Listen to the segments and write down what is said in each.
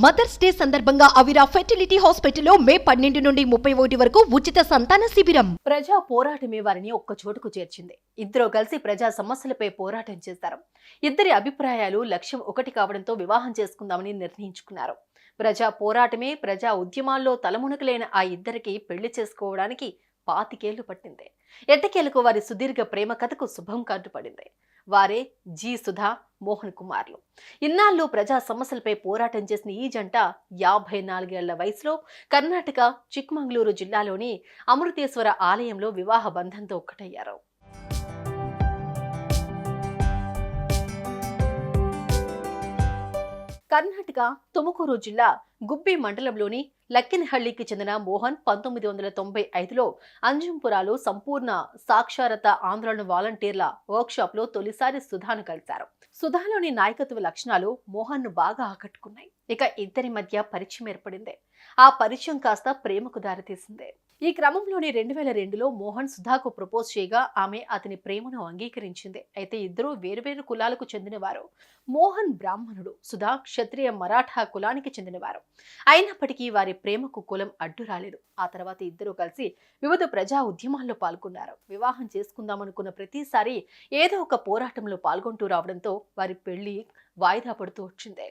Mothers day సందర్భంగా అవిరా fertility హాస్పిటల్లో మే పన్నెండు నుండి ముప్పై ఒకటి వరకు ఉచిత సంతాన శిబిరం. ప్రజా పోరాటమే వారిని ఒక్క చోటుకు చేర్చింది. ఇద్దరు కలిసి ప్రజా సమస్యలపై పోరాటం చేశారు. ఇద్దరి అభిప్రాయాలు లక్ష్యం ఒకటి కావడంతో వివాహం చేసుకుందామని నిర్ణయించుకున్నారు. ప్రజా పోరాటమే ప్రజా ఉద్యమాల్లో తలమునకలైన ఆ ఇద్దరికి పెళ్ళి చేసుకోవడానికి పాతికేళ్ళు పట్టింది. ఎట్టకేలకు వారి సుదీర్ఘ ప్రేమ కథకు శుభం కార్డు పడింది వారే జి సుధా మోహన్ కుమార్లు. ఇన్నాళ్ళు ప్రజా సమస్యలపై పోరాటం చేసిన ఈ జంట యాభై నాలుగేళ్ళ వయసులో కర్ణాటక చిక్మంగళూరు జిల్లాలోని అమృతేశ్వర ఆలయంలో వివాహ బంధంతో ఒక్కటయ్యారు. కర్ణాటక తుముకూరు జిల్లా గుబ్బి మండలంలోని లక్కినహళ్ళికి చెందిన మోహన్ పంతొమ్మిది వందల తొంభై ఐదులో అంజంపురాలో సంపూర్ణ సాక్షారత ఆందోళన వాలంటీర్ల వర్క్షాప్లో తొలిసారి సుధాను కలిశారు. సుధాలోని నాయకత్వ లక్షణాలు మోహన్ను బాగా ఆకట్టుకున్నాయి. ఇక ఇద్దరి మధ్య పరిచయం ఏర్పడింది. ఆ పరిచయం కాస్త ప్రేమకు దారితీసింది. ఈ క్రమంలోని రెండు వేల రెండులో మోహన్ సుధాకు ప్రపోజ్ చేయగా ఆమె అతని ప్రేమను అంగీకరించింది. అయితే ఇద్దరూ వేరువేరు కులాలకు చెందినవారు. మోహన్ బ్రాహ్మణుడు సుధా క్షత్రియ మరాఠా కులానికి చెందినవారు. అయినప్పటికీ వారి ప్రేమకు కులం అడ్డు రాలేదు. ఆ తర్వాత ఇద్దరూ కలిసి వివిధ ప్రజా ఉద్యమాల్లో పాల్గొన్నారు. వివాహం చేసుకుందామనుకున్న ప్రతిసారి ఏదో ఒక పోరాటంలో పాల్గొంటూ రావడంతో వారి పెళ్ళి వాయిదా పడుతూ వచ్చింది.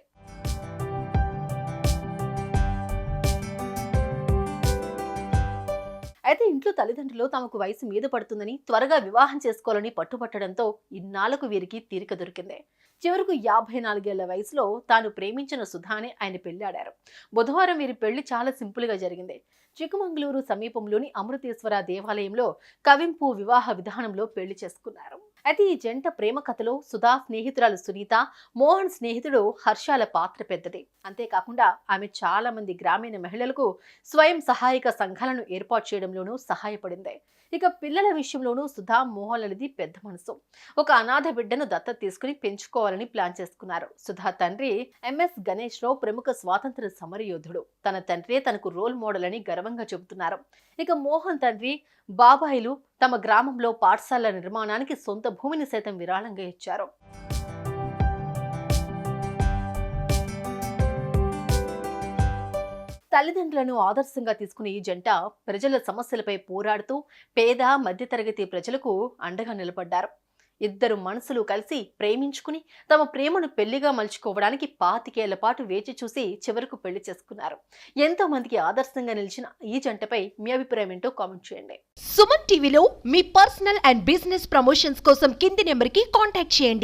అయితే ఇంట్లో తల్లిదండ్రులు తమకు వయసు మీద పడుతుందని త్వరగా వివాహం చేసుకోవాలని పట్టుబట్టడంతో ఇన్నాళ్ళకు వీరికి తీరిక దొరికింది. చివరకు యాభై నాలుగేళ్ళ వయసులో తాను ప్రేమించిన సుధాని ఆయన పెళ్ళాడారు. బుధవారం వీరి పెళ్ళి చాలా సింపుల్గా జరిగింది. చిక్కమంగళూరు సమీపంలోని అమృతేశ్వర దేవాలయంలో కవింపు వివాహ విధానంలో పెళ్ళి చేసుకున్నారు. అయితే ఈ జంట ప్రేమ కథలో సుధా స్నేహితురాలు సునీత మోహన్ స్నేహితుడు హర్షాల పాత్ర పెద్దది. అంతేకాకుండా ఆమె చాలా మంది గ్రామీణ మహిళలకు స్వయం సహాయక సంఘాలను ఏర్పాటు చేయడంలోనూ సహాయపడింది. ఇక పిల్లల విషయంలోనూ సుధా మోహన్లది పెద్ద మనసు. ఒక అనాథ బిడ్డను దత్తత తీసుకుని పెంచుకోవాలని ప్లాన్ చేసుకున్నారు. సుధా తండ్రి ఎంఎస్ గణేష్ రావు ప్రముఖ స్వాతంత్ర సమరయోధుడు. తన తండ్రే తనకు రోల్ మోడల్ అని గర్వంగా చెబుతున్నారు. ఇక మోహన్ తండ్రి బాబాయిలు తమ గ్రామంలో పాఠశాలల నిర్మాణానికి సొంత భూమిని సైతం విరాళంగా ఇచ్చారు. తల్లిదండ్రులను ఆదర్శంగా తీసుకుని ఈ జంట ప్రజల సమస్యలపై పోరాడుతూ పేద మధ్యతరగతి ప్రజలకు అండగా నిలబడ్డారు. ఇద్దరు మనసులు కలిసి ప్రేమించుకుని తమ ప్రేమను పెళ్ళిగా మలుచుకోవడానికి పాతికేళ్ళ పాటు వేచి చూసి చివరకు పెళ్ళి చేసుకున్నారు. ఎంతో మందికి ఆదర్శంగా నిలిచిన ఈ జంటపై మీ అభిప్రాయం ఏంటో కామెంట్ చేయండి. సుమన్ టీవీలో మీ పర్సనల్ అండ్ బిజినెస్ ప్రమోషన్స్ కోసం కింది నెంబర్కి కాంటాక్ట్ చేయండి.